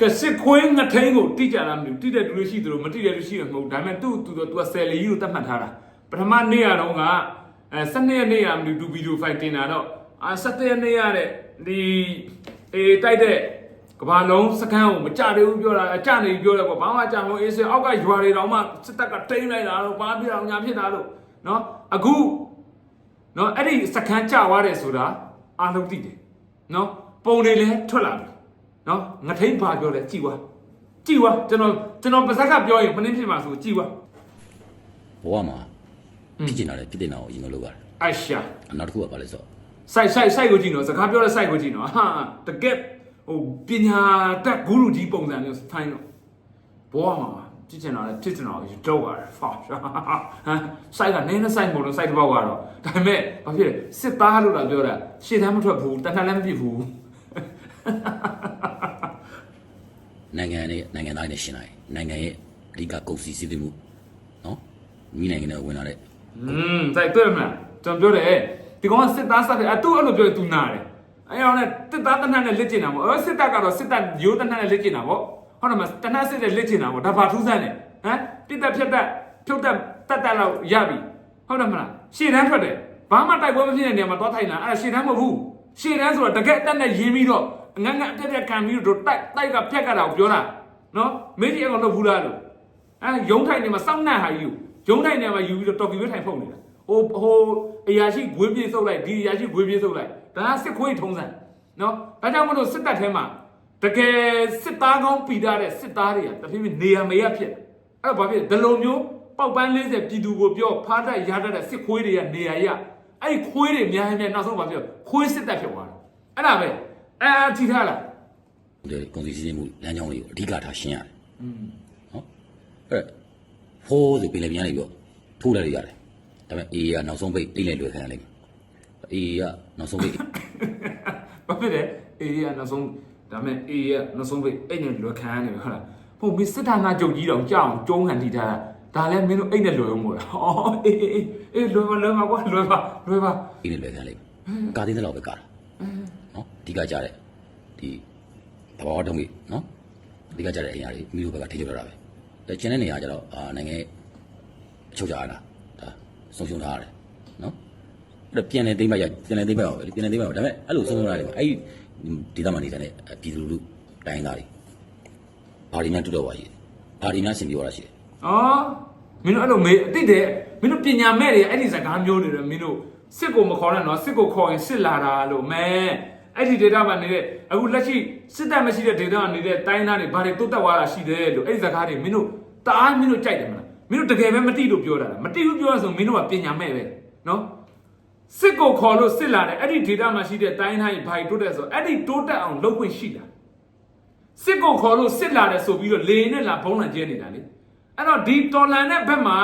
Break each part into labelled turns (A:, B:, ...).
A: ကစစ်ခွေးငထိန်ကိုတိကြလားမသိဘူးတိတဲ့လူတွေရှိသလိုမတိတဲ့လူရှိတယ်မဟုတ်ဘူးဒါပေမဲ့သူ့သူတော့ तू ဆယ်လီကြီးကိုတတ်မှတ်ထားတာပထမနေ့ရတော့ကအဲ12ရက်နေ့ရမသိဘူးဗီဒီယိုဖိုင်တင်တာတော့အာ17ရက်နေ့ရတဲ့ဒီအေးတိုက်တဲ့ကဘာလုံးစကန်းကိုမကြသေးဘူးပြောတာအကြနေပြောတယ်ကွာဘာမှကြမလို့အေးစအောက်ကရွာတွေတောင်မှစစ်တပ်ကတိမ့်လိုက်တာတော့ဘာဖြစ်အောင်ညာဖြစ်တာလို့နော်အခုနော်အဲ့ဒီစကန်းကြသွားတယ်ဆိုတာအားလုံးသိတယ်နော်ပုံတွေလည်းထွက်လာပြီ နော်ငထိန်ပါပြောလဲကြည်ဝါကြည်ဝါကျွန်တော်ကျွန်တော်ပါဇက်ကပြောရင်မနှင်းဖြစ်မှာဆိုကြည်ဝါ
B: ဘဝမှာဖြစ်ကျင်တာလေဖြစ်တင်တာကိုအရင်ကလုပ်ရတယ်
A: အိုက်ရှာ
B: နောက်တစ်ခုကဘာလဲဆိုတော့
A: စိုက်စိုက်စိုက်ကိုကြည့်နော်စကားပြောတဲ့စိုက်ကိုကြည့်နော်ဟာတကက်ဟိုပညာတတ်ဂုရုကြီးပုံစံမျိုးဖိုင်းတော့ဘောမှာကြည့်ချင်တာလေဖြစ်ချင်တာကိုတော့ရတယ်ဖာရှာဟမ်စိုက်ကနင်းနဲ့စိုက်မို့လို့စိုက်တစ်ပေါက်ကတော့ဒါပေမဲ့ဘာဖြစ်လဲစစ်သားလို့လာပြောတာရှေ့တန်းမထွက်ဘူးတဏှာလည်းမပြစ်ဘူး
B: နိုင်ငံနဲ့နိုင်ငံသားတွေနဲ့ရှင်းလိုက်နိုင်ငံရဲ့အဓိကကုန်စည်စည်းစိမ်မှုနော်မိနိုင်ငံနဲ့ဝင်လာတဲ့
A: อืมစိုက်တွေ့မလားကျွန်တော်ပြောတယ်ဒီကောင်ကစစ်သားစတယ်အတူအဲ့လိုပြောရင် तू နာတယ်အဲ့အောင်နဲ့စစ်သားတနတ်နဲ့လက်ကျင်တာပေါ့အဲစစ်တပ်ကတော့စစ်တပ်ရိုးတနတ်နဲ့လက်ကျင်တာပေါ့ဟုတ်တယ်မတနတ်စစ်တဲ့လက်ကျင်တာပေါ့ဒါဘာထူးဆန်းလဲဟမ်တိတက်ဖြတ်တက်ဖြုတ်တက်တက်တက်လောက်ရပြီဟုတ်တယ်မလားရှေ့တန်းထွက်တယ်ဘာမှတိုက်ပွဲမဖြစ်တဲ့နေရာမှာသွားထိုင်တာအဲ့ဒါရှေ့တန်းမဟုတ်ဘူးရှေ့တန်းဆိုတာတကယ်တက်နဲ့ရင်းပြီးတော့ ငငအတက်တက်ခံပြီးတော့တိုက်တိုက်ကဖြတ်ကြတာကိုပြောတာနော်မေးကြည့်အောင်လုပ်ဘူးလားလို့အဲရုံးထိုင်နေမှာစောင့်နှံ့ဟာယူရုံးထိုင်နေမှာယူပြီးတော့တော်ကီဝဲထိုင်ဖုတ်နေတာဟိုဟိုအရာရှိဂွေးပြေးစုပ်လိုက်ဒီအရာရှိဂွေးပြေးစုပ်လိုက်ဒါကစစ်ခွေးထုံးစံနော်ဒါကြောင့်မလို့စစ်တပ်ထဲမှာတကယ်စစ်သားကောင်းပီတာတဲ့စစ်သားတွေကတဖြည်းဖြည်းနေရာမရဖြစ်အဲ့တော့ဘာဖြစ်ဒီလိုမျိုးပေါက်ပန်း40ပြည်သူကိုပြောဖားတတ်ရတတ်တဲ့စစ်ခွေးတွေကနေရာရအဲ့ဒီခွေးတွေအများကြီးနဲ့နောက်ဆုံးဘာဖြစ်ခွေးစစ်တပ်ဖြစ်သွားတယ်အဲ့ဒါပဲ အဲအကြည့်ထားလား
B: ဒီကုန်စည်စည်းစိမ်မှုလမ်းကြောင်းတွေကိုအဓိကထားရှင်းရတယ်နော်အဲ့ဟိုးဆိုပြင်လေပြန်နေပြီးတော့ထိုးလိုက်ရရတယ်ဒါပေမဲ့အေးကနောက်ဆုံးပိတ်တိတ်လိုက်လွယ်ခံရလိမ့်မယ်အေးကနောက်ဆုံးပိတ်
A: ဘာဖြစ်လဲအေးရနောက်ဆုံးဒါမဲ့အေးရနောက်ဆုံးပဲအဲ့နဲ့လွယ်ခံရနေပြီဟုတ်လားဟုတ်မင်းစစ်ဌာနချုပ်ကြီးတော့ကြောက်အောင်ကျုံးခံထိထားတာဒါလည်းမင်းတို့အဲ့နဲ့လွယ်အောင်မို့လားဩအေးအေးအေးအေးလွယ်ပါလွယ်ပါကွာလွယ်ပါလွယ်ပါ
B: အေးနဲ့လွယ်ခံလိမ့်မယ်ကားသေးတဲ့လောက်ပဲကားတာ နော်အဓိကကြတဲ့ဒီတဘာဝတုံးကြီးနော်အဓိကကြတဲ့အရာတွေမိတို့ဘက်ကထိချုပ်ထားတာပဲဒါကျန်တဲ့နေရာကျတော့အာနိုင်ငံရဲ့အချုပ်ကြရတာဒါဆုံးရှုံးထားရတယ်နော်အဲ့တော့ပြန်နေသိမ့်မရပြန်နေသိမ့်မရပါပဲလေပြန်နေသိမ့်မရပါဒါပေမဲ့အဲ့လိုဆုံးရှုံးထားတယ်မှာအဲ့ဒီဒေသမှာနေတဲ့ပြည်သူလူထုတိုင်းသားတွေဘာဒီများတူတော့ပါရှိတယ်ဘာဒီများဆင်ပြေသွားတာရှိတယ်
A: ဩမင်းတို့အဲ့လိုမေးအတိတ်တဲ့မင်းတို့ပညာမဲ့တွေအဲ့ဒီစကားမျိုးတွေတော့မင်းတို့စစ်ကိုမခေါ်နဲ့နော်စစ်ကိုခေါ်ရင်စစ်လာတာလို့မဲ အဲ့ဒီ data မှာနေတဲ့အခုလက်ရှိစစ်တပ်မရှိတဲ့ data မှာနေတဲ့တိုင်းသားတွေဘာတွေတိုးတက်သွားတာရှိတယ်လို့အဲ့ဒီစကားတွေမင်းတို့တအားမင်းတို့ကြိုက်တယ်မလားမင်းတို့တကယ်ပဲမတိလို့ပြောတာလားမတိဘူးပြောရဆိုမင်းတို့ကပညာမဲ့ပဲနော်စစ်ကိုခေါ်လို့စစ်လာတယ်အဲ့ဒီ data မှာရှိတဲ့တိုင်းသားတွေဘာတွေတိုးတက်ဆိုအဲ့ဒီတိုးတက်အောင်လုပ်ခွင့်ရှိတာစစ်ကိုခေါ်လို့စစ်လာတယ်ဆိုပြီးတော့လေရင်နဲ့လာဘုံလာကျဲနေတာလေအဲ့တော့ဒီတော်လန်တဲ့ဘက်မှာ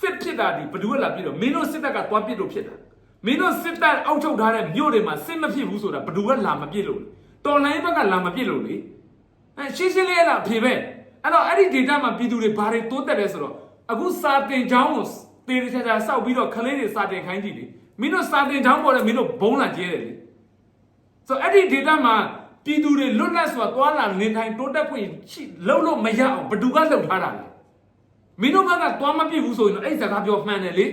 A: စစ်ဖြစ်တာဒီဘယ်သူကလာပြစ်တော့မင်းတို့စစ်တပ်ကသွားပြစ်လို့ဖြစ်တာ မင်းတို့စစ်တပ်အောက်ထုတ်ထားတဲ့မြို့တွေမှာစစ်မဖြစ်ဘူးဆိုတာဘယ်သူကလာမပြစ်လို့လဲတော်လန်ဘက်ကလာမပြစ်လို့လေအဲရှင်းရှင်းလေးအဲ့ဒါအဖြေပဲအဲ့တော့အဲ့ဒီ data မှာပြည်သူတွေဘာတွေတိုးတက်လဲဆိုတော့အခုစာတင်ချောင်းကိုတေးချာချာစောက်ပြီးတော့ခလေးတွေစာတင်ခိုင်းကြည့်လေမင်းတို့စာတင်ချောင်းပေါ်တယ်မင်းတို့ဘုံလာကျဲတယ်လေဆိုတော့အဲ့ဒီ data မှာပြည်သူတွေလွတ်လပ်စွာသွားလာနေထိုင်တိုးတက်ခွင့်ရှိလုံးလို့မရအောင်ဘယ်သူကလှုပ်ထားတာလဲမင်းတို့ဘက်ကသွားမပြစ်ဘူးဆိုရင်တော့အဲ့ဒီစကားပြောမှန်တယ်လေ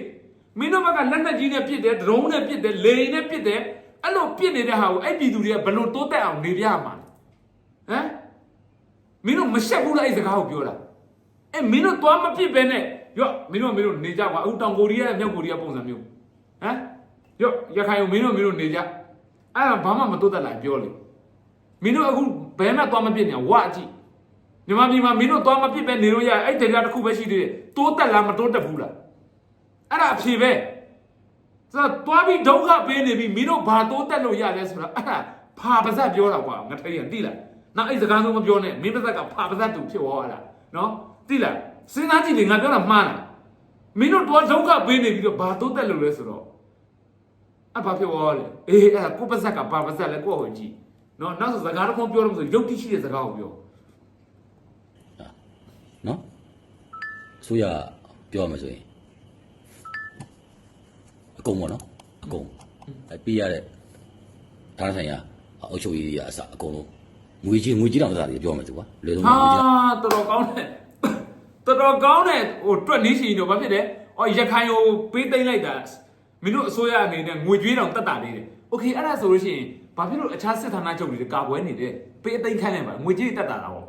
A: မင်းတို့ဘက်ကလက်နက်ကြီးနဲ့ပစ်တယ်ဒရုန်းနဲ့ပစ်တယ်လေယာဉ်နဲ့ပစ်တယ်အဲ့လိုပစ်နေတဲ့ဟာကိုအဲ့ပြည်သူတွေကဘယ်လိုတိုးတက်အောင်နေပြရမှာလဲဟမ်မင်းတို့မရှက်ဘူးလားအဲ့ဒီစကားကိုပြောတာအဲ့မင်းတို့သွားမပစ်ပဲနဲ့ရော့မင်းတို့မင်းတို့နေကြကွာအခုတောင်ကိုရီးယားနဲ့မြောက်ကိုရီးယားပုံစံမျိုးဟမ်ရော့ရခိုင်ကိုမင်းတို့မင်းတို့နေကြအဲ့ဒါဘာမှမတိုးတက်လာရင်ပြောလေမင်းတို့အခုဘယ်မှသွားမပြစ်နေဝါကြည့်မြန်မာပြည်မှာမင်းတို့သွားမပြစ်ပဲနေလို့ရအဲ့ဒေတာတစ်ခုပဲရှိသေးတယ်တိုးတက်လားမတိုးတက်ဘူးလား အဲ့ဒါအဖြေပဲဆိုတော့သွားပြီးဒုက္ခပေးနေပြီမင်းတို့ဘာတိုးတက်လို့ရလဲဆိုတာအဲ့ဒါဖာပါဇက်ပြောတာကွာငါထိတ်ရတိလားနောက်အဲ့စကားဆုံးမပြောနဲ့မင်းပါဇက်ကဖာပါဇက်တူဖြစ်သွားတာနော်တိလားစဉ်းစားကြည့်လေငါပြောတာမှားလားမင်းတို့တော့ဒုက္ခပေးနေပြီးတော့ဘာတိုးတက်လို့လဲဆိုတော့အဘာဖြစ်သွားလဲအေးအဲ့ဒါကိုပါဇက်ကပါပါဇက်လဲကိုယ့်ကိုကြည့်နော်နောက်ဆိုစကားတစ်ခုပြောလို့မဆိုရုပ်တိရှိတဲ့စကားကိုပြော
B: နော်အစိုးရပြောရမယ်ဆိုရင်အ ကုန်ပေါ့နော်အကုန်အဲပြရတဲ့ဒါဆိုင်ရာအုပ်ချုပ်ရေးအစအကုန်လုံး ငွေကြီးငွေကြီးတော့သက်တာတွေပြောမှသူကွာလွယ်ဆုံး
A: ဟာ
B: ငွေကြီးတော့
A: တော်တော်ကောင်းတယ်တော်တော်ကောင်းတယ်ဟိုတွက်နေရှိတော့ဘာဖြစ်လဲအော်ရခိုင်ကိုပေးသိမ့်လိုက်တာမင်းတို့အစိုးရအနေနဲ့ငွေကြွေးတောင်တက်တာလေးတယ်โอเคအဲ့ဒါဆိုလို့ရှိရင်ဘာဖြစ်လို့အခြားစစ်ဌာနချုပ်တွေကာကွယ်နေတယ်ပေးအသိမ့်ခိုင်းလိုက်ပါငွေကြေးတက်တာတော့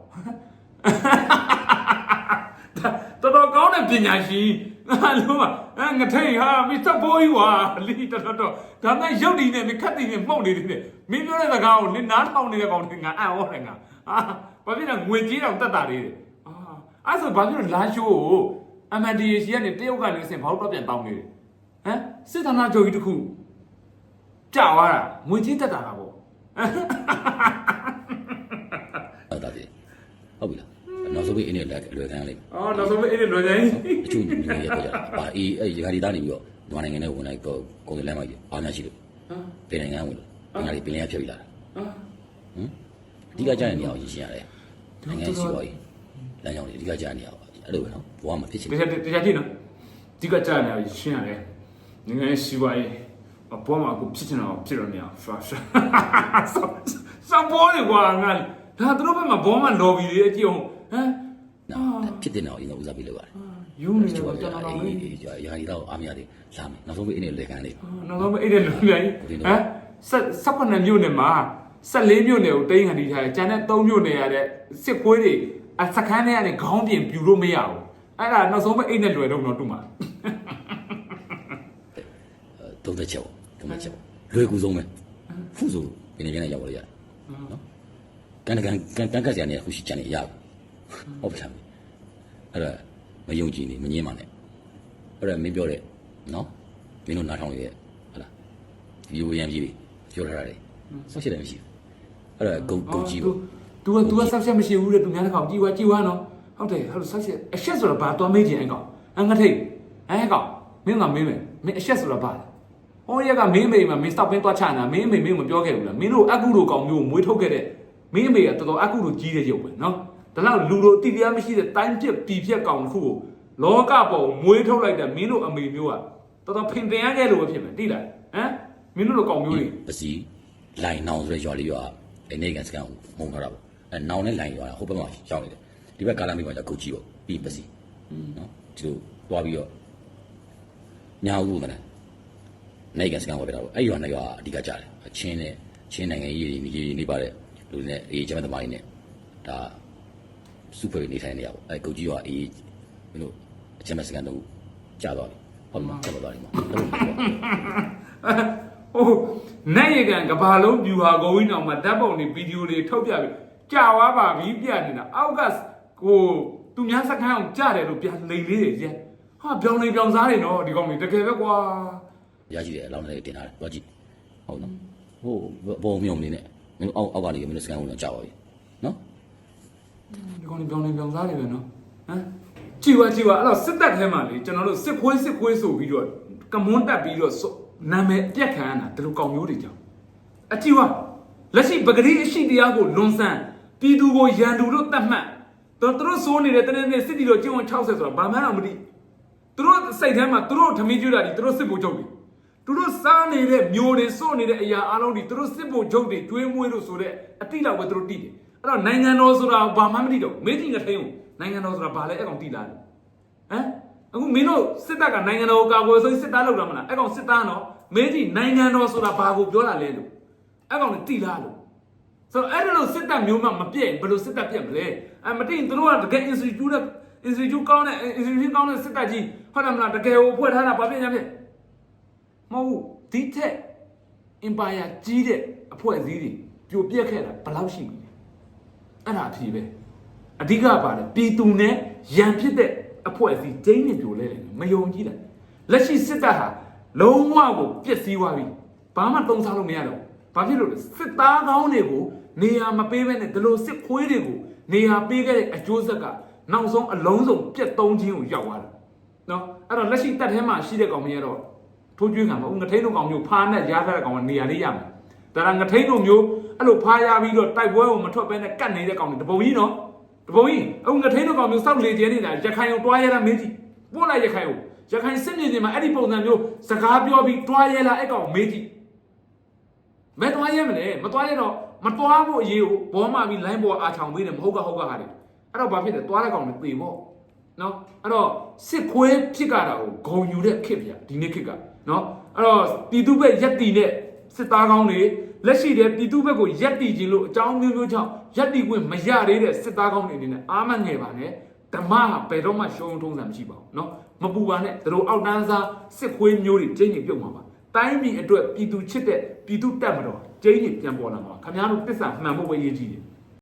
A: တော်တော်ကောင်းတဲ့ပညာရှင် ငါလုံးဝအဲငထိန်ဟာမစ္စတာဘိုးကြီးဝါလီတော်တော်တော်ဒါမှရုပ်တည်နေမခတ်တည်နေမှုန့်နေတယ်မင်းပြောတဲ့စကားကိုလင်းနားထောင်နေတဲ့ကောင်တွေငါအံ့ဩတယ်ငါအာဘာဖြစ်လဲငွေကြီးတော့တက်တာလေးတယ်အာအဲ့ဆိုဘာဖြစ်လို့လာရှိုးကို MNDA ရှိကနေတရုတ်ကနေစင်ဘာလို့တော့ပြန်တောင်းနေတယ်ဟမ်စစ်ဌာနချုပ်ကြီးတစ်ခုကြာသွားတာငွေကြီးတက်တာလားဗော
B: ဟုတ်တာတည်းဟုတ်ပြီလားနောက်ဆုံး ပြီးအင်းနဲ့လက်လွယ်ခံရလိမ့်မယ်
A: အော်နောက်ဆုံးအဲ့ဒီလွယ်တိုင်း
B: အချို့လူတွေရပြောကြတာပါအေးအဲ့ဒီခါဒီသားနေပြီးတော့မြန်မာနိုင်ငံနဲ့ဝင်လိုက်တော့ကိုယ်လမ်းမိုက်ကြီးအားများရှိလို့
A: ဟာ
B: ပြည်နိုင်ငံဝင်လို့ငါတွေပြည်နိုင်ငံဖြတ်ပြီးလာတာ
A: ဟာ
B: ဟမ်အဓိကကြားတဲ့နေရာကိုရည်ရှင်းရတယ်နိုင်ငံစီပွားရေးလမ်းကြောင်းတွေအဓိကကြားတဲ့နေရာကိုအဲ့လိုပဲနော်ဘဝမှာဖြစ်ချင်
A: တရားတရားကြည့်နော်ဒီကကြာနေရရှင်းရတယ်ငငယ်ရှိပါရဲ့အပေါ်မှာကိုဖြစ်ချင်တော့ဖြစ်တော့နေအောင်ဖာရှာစံပေါ်နေကွာငါဒါသူတို့ဘက်မှာဘောမှာ lobby တွေအကြည့်အောင်ဟမ်
B: နော် ဖြစ်တဲ့နေရာကိုရင်ဦးစားပေးလုပ်ရတယ်
A: ယူနေ
B: ချို့
A: တော့
B: က
A: ကျွန်တော်တော့
B: အေးအေးကြာရာဒီတော့အားမရသေးလာမယ်နောက်ဆုံးပြီးအင်းနဲ့လွယ်ခံလိမ့်
A: နောက်ဆုံးအဲ့ဒီလူမြိုင်ဟမ်ဆက်ဆက်ဖက်နှမြို့နယ်မှာ14မြို့နယ်ကိုတိန်းခံနေထားတယ်ကျန်တဲ့3မြို့နယ်ရတဲ့စစ်ခွေးတွေအစခန်းထဲကနေခေါင်းပြင်ပြူလို့မရဘူးအဲ့ဒါနောက်ဆုံးပဲအိတ်နဲ့လွယ်တော့တော့တူမှာ
B: သုံးသက်ချက်ပေါ့သုံးသက်ချက်ပေါ့လွယ်ကူဆုံးပဲဖုဆိုပြည်နိုင်ငံနဲ့ရောက်လို့ရတယ်နော်ကန်ကန်ကန်ကန်ကစရာနေခုရှိချန်နေရ ဟုတ်ပြီလားအဲ့ဒါမယုံကြည်နေမငင်းပါနဲ့အဲ့ဒါမင်းပြောတဲ့နော်မင်းတို့နားထောင်ရရဲ့ဟုတ်လားဒီလိုရမ်းကြီးတွေပြောထားတာလေဆောက်ရှိတယ်မရှိဘူးအဲ့ဒါဂုတ်ဂုတ်ကြီးပေါ့
A: तू က तू ကဆောက်ချက်မရှိဘူးတဲ့သူများတစ်ခါကြည်ဝါကြည်ဝါနော်ဟုတ်တယ်ဟုတ်ဆောက်ချက်အရှက်ဆိုတော့ဘာသွားမေးကြင်အဲ့ကောင်အငါထိတ်အဲ့ကောင်မင်းကမေးမယ်မင်းအရှက်ဆိုတော့ဘာလဲဟိုရက်ကမင်းမေမှာမင်းစတောက်ပင်းသွားချနာမင်းမေမင်းမပြောခဲ့ဘူးလားမင်းတို့အကုတို့ကောင်မျိုးကိုမွေးထုတ်ခဲ့တဲ့မင်းမေကတော်တော်အကုတို့ကြီးတဲ့ရုပ်ပဲနော် ဒါလောက်လူတို့တိတရားမရှိတဲ့တိုင်းပြက်ပြည်ပြက်ကောင်တစ်ခုကိုလောကပေါ်မွေးထုတ်လိုက်တဲ့မင်းတို့အမေမျိုးကတော်တော်ဖင်တင်ရခဲ့လို့ပဲဖြစ်မယ်တိလားဟမ်မင်းတို့လိုကောင်မျိုးတွေ
B: ပစီလိုင်နောင်ဆိုတဲ့ရွာလေးရွာအနေကန်စကန်မုံထားတာပေါ့အဲနောင်နဲ့လိုင်ရွာဟိုဘက်မှာရောက်နေတယ်ဒီဘက်ကာလာမိမှာကျဂုတ်ကြီးပေါ့ပြီးပစီနော်ဒီလိုတွားပြီးတော့ညာဦးကနေနေကန်စကန်ဝယ်ပြတာပေါ့အဲ့ရွာနဲ့ရွာအဓိကကြားတယ်အချင်းနဲ့ချင်းနိုင်ငံရေးနေကြီးနေပါတဲ့လူတွေနဲ့အေးကျမသမားတွေနဲ့ဒါ စုဖွဲ့နေထိုင်နေရပေါ့အဲဂုတ်ကြီးရွာအေးမင်းတို့အချင်းမစကန်တော့ကြာသွားပြီဟုတ်မှာကြာသွားတယ်မှာတော့
A: ဟိုနိုင်ရကန်ကဘာလုံးပြူဟာကိုဝင်းအောင်မှာဓာတ်ပုံတွေဗီဒီယိုတွေထုတ်ပြပြီးကြာသွားပါပြီပြနေတာအောက်ကကိုသူများစကန်းအောင်ကြားတယ်လို့ပြန်လိန်လေးတွေရက်ဟာပြောင်းနေပြောင်းစားနေတော့ဒီကောင်တွေတကယ်ပဲကွာ
B: ရရှိတယ်အလောင်းလေးတင်ထားတယ်သွားကြည့်ဟုတ်နော်ဟိုဘောမြုံနေနဲ့မင်းအောက်အောက်ကနေမင်းစကန်ဝင်တော့ကြောက်ပါပြီနော်
A: ဒီကောင်တွေပြောင်းနေပြောင်းစားနေပဲနော်ဟမ်ကြည်ဝါကြည်ဝါအဲ့တော့စစ်တပ်ထဲမှာလေကျွန်တော်တို့စစ်ခွေးစစ်ခွေးဆိုပြီးတော့ကမွန်းတက်ပြီးတော့နာမည်အပြက်ခံရတာဒီလိုကောင်မျိုးတွေကြောင့်အကြည်ဝါလက်ရှိပဂရီအရှိတရားကိုလွန်ဆန်းပြည်သူကိုရန်သူတို့တတ်မှတ်တော့သူတို့စိုးနေတဲ့တနေ့နေ့စစ်တီတို့ကျင်းဝန်60ဆိုတာဘာမှန်းတော့မသိသူတို့စိတ်ထဲမှာသူတို့ထမင်းကျွတာဒီသူတို့စစ်ဖို့ချုပ်ပြီသူတို့စားနေတဲ့မျိုးတွေစိုးနေတဲ့အရာအလုံးတွေသူတို့စစ်ဖို့ချုပ်တွေကျွေးမွေးလို့ဆိုတဲ့အတိလောက်ပဲသူတို့တိတယ် အဲ့တော့နိုင်ငံတော်ဆိုတာဘာမှမသိတော့မေးကြည့်ငထိန်ကိုနိုင်ငံတော်ဆိုတာဘာလဲအဲ့ကောင်တိလာတယ်ဟမ်အခုမင်းတို့စစ်တပ်ကနိုင်ငံတော်ကိုကာကွယ်ဆိုစစ်သားလောက်တာမလားအဲ့ကောင်စစ်သားနော်မင်းကြီးနိုင်ငံတော်ဆိုတာဘာကိုပြောတာလဲလို့အဲ့ကောင်လည်းတိလားလို့ဆိုတော့အဲ့ဒါလို့စစ်တပ်မျိုးမှမပြည့်ဘယ်လိုစစ်တပ်ပြည့်မလဲအမတင်သူတို့ကတကယ် institute နဲ့ institute ကောင်းတဲ့ institute ကောင်းတဲ့စစ်တပ်ကြီးဟုတ်တယ်မလားတကယ်ကိုဖွဲ့ထားတာဘာဖြစ်ညာဖြစ်မဟုတ်ဘူးဒီထက် empire ကြီးတဲ့အဖွဲ့အစည်းတွေပြိုပြက်ခဲ့တာဘယ်လောက်ရှိပြီလဲ အဲ့ဒါအဖြစ်ပဲအဓိကပါတယ်ပြည်သူနဲ့ရန်ဖြစ်တဲ့အဖွဲ့အစည်းဒိန်းနဲ့ပြိုလဲတယ်မယုံကြည်တယ်လက်ရှိစစ်တပ်ဟာလုံးဝကိုပြက်စီးသွားပြီဘာမှတုံးစားလို့မရတော့ဘာဖြစ်လို့လဲစစ်သားကောင်းတွေကိုနေရာမပေးဘဲနဲ့ဒီလိုစစ်ခွေးတွေကိုနေရာပေးခဲ့တဲ့အကျိုးဆက်ကနောက်ဆုံးအလုံးစုံပြက်သုံးခြင်းကိုရောက်သွားတယ်နော်အဲ့တော့လက်ရှိတပ်ထဲမှာရှိတဲ့ကောင်မကြီးကတော့ထိုးကျွေးခံပါဦးငထိန်တို့ကောင်မျိုးဖားနဲ့ရားထားတဲ့ကောင်ကနေရာလေးရမယ်ဒါကငထိန်တို့မျိုး အဲ့လိုဖားရပြီးတော့တိုက်ပွဲကိုမထွက်ဘဲနဲ့ကတ်နေတဲ့ကောင်တွေတပုံကြီးနော်တပုံကြီးအခုငထိန်တို့ကောင်မျိုးစောက်လေကျဲနေတာရခိုင်ကိုတွားရတာမင်းကြီးပို့လိုက်ရခိုင်ကိုရခိုင်စစ်မြေပြင်မှာအဲ့ဒီပုံစံမျိုးစကားပြောပြီးတွားရလာအဲ့ကောင်မေးကြည့်မဲတွားရမလဲမတွားရတော့မမသွားဖို့အရေးကိုဘောမှပြီး line ပေါ်အာချောင်ပေးတယ်မဟုတ်ကဟုတ်ကဟာတယ်အဲ့တော့ဘာဖြစ်လဲသွားတဲ့ကောင်တွေသေပေါ့နော်အဲ့တော့စစ်ခွေးဖြစ်ကြတာကိုဂုံယူတဲ့ခစ်ဗျာဒီနေ့ခစ်ကနော်အဲ့တော့ပြည်သူ့ဘက်ရက်တီနဲ့ စစ်သားကောင်းတွေလက်ရှိတဲ့ပြည်သူ့ဘက်ကိုရက်တီခြင်းလို့အကြောင်းမျိုးမျိုးကြောင့်ရက်တီခွင့်မရသေးတဲ့စစ်သားကောင်းတွေအနေနဲ့အာမငယ်ပါနဲ့ဓမ္မဟာဘယ်တော့မှရှုံးထုံးစံမရှိပါဘူးနော်မပူပါနဲ့သူတို့အောက်တန်းစားစစ်ခွေးမျိုးတွေကျင်းကျင်ပြုတ်မှာပါတိုင်းပြည်အတွက်ပြည်သူချစ်တဲ့ပြည်သူတက်မတော်ကျင်းကျင်ပြန်ပေါ်လာမှာပါခင်ဗျားတို့တစ္ဆာမှန်ဖို့ပဲရည်ကြီးတယ်